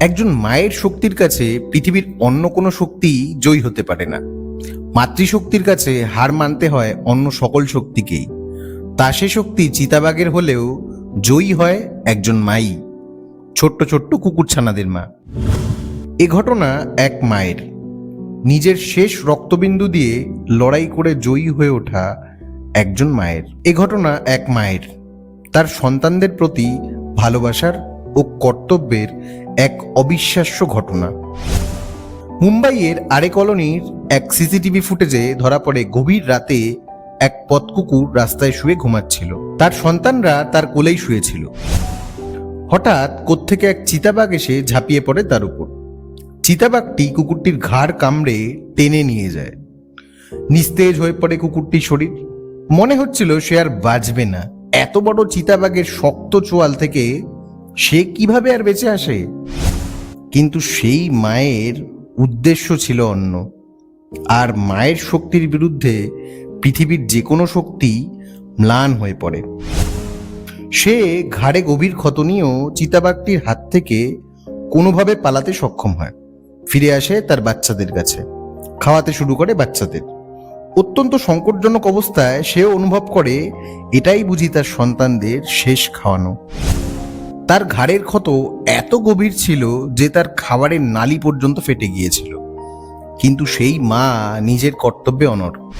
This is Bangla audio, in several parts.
একজন মায়ের শক্তির কাছে পৃথিবীর অন্য কোনো শক্তি জয়ী হতে পারে না। মাতৃশক্তির কাছে হার মানতে হয় অন্য সকল শক্তিকেই। তা সে শক্তি চিতাবাগের হলেও জয়ী হয় একজন মাই। ছোট্ট ছোট্ট কুকুরছানাদের মা। এ ঘটনা এক মায়ের। নিজের শেষ রক্তবিন্দু দিয়ে লড়াই করে জয়ী হয়ে ওঠা একজন মায়ের। এ ঘটনা এক মায়ের। তার সন্তানদের প্রতি ভালোবাসার ও কর্তব্যের এক অবিশ্বাস্য ঘটনা। মুম্বাইয়ের আরে কলোনির এক সিসিটিভি ফুটেজে ধরা পড়ে গভীর রাতে এক পথকুকুর রাস্তায় শুয়ে ঘুমাচ্ছিল। তার সন্তানরা তার কোলেই শুয়েছিল। হঠাৎ কোত্থেকে এক চিতাবাঘ এসে ঝাঁপিয়ে পড়ে তার উপর। চিতাবাঘটি কুকুরটির ঘাড় কামড়ে টেনে নিয়ে যায়। নিস্তেজ হয়ে পড়ে কুকুরটির শরীর। মনে হচ্ছিল সে আর বাঁচবে না। এত বড় চিতাবাঘের শক্ত চোয়াল থেকে সে কীভাবে আর বেঁচে আসে? কিন্তু সেই মায়ের উদ্দেশ্য ছিল অন্য। আর মায়ের শক্তির বিরুদ্ধে পৃথিবীর যে কোনো শক্তি ম্লান হয়ে পড়ে। সে ঘাড়ে গভীর ক্ষত নিয়েও চিতাবাঘটির হাত থেকে কোনোভাবে পালাতে সক্ষম হয়। ফিরে আসে তার বাচ্চাদের কাছে। খাওয়াতে শুরু করে বাচ্চাদের। অত্যন্ত সংকটজনক অবস্থায় সেও অনুভব করে, এটাই বুঝি তার সন্তানদের শেষ খাওয়ানো। তার ঘাড়ের ক্ষত এত গভীর ছিল যে তার খাবারের নালি পর্যন্ত ফেটে গিয়েছিল। কিন্তু সেই মা নিজের কর্তব্যে অনর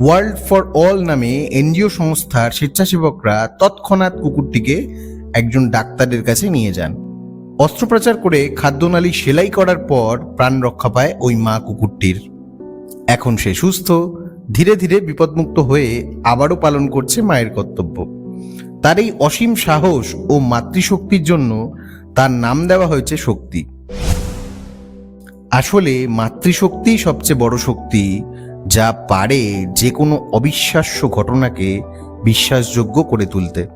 ওয়ার্ল্ড ফর অল নামে এনজিও সংস্থার স্বেচ্ছাসেবকরা তৎক্ষণাৎ কুকুরটিকে একজন ডাক্তারের কাছে নিয়ে যান। অস্ত্রোপচার করে খাদ্যনালী সেলাই করার পর প্রাণ রক্ষা পায় ওই মা কুকুরটির। এখন সে সুস্থ, ধীরে ধীরে বিপদমুক্ত হয়ে আবারও পালন করছে মায়ের কর্তব্য। তার এই অসীম সাহস ও মাতৃশক্তির জন্য তার নাম দেওয়া হয়েছে শক্তি। আসলে মাতৃশক্তিই সবচেয়ে বড় শক্তি যা পারে যে কোনো অবিশ্বাস্য ঘটনাকে বিশ্বাসযোগ্য করে তুলতে।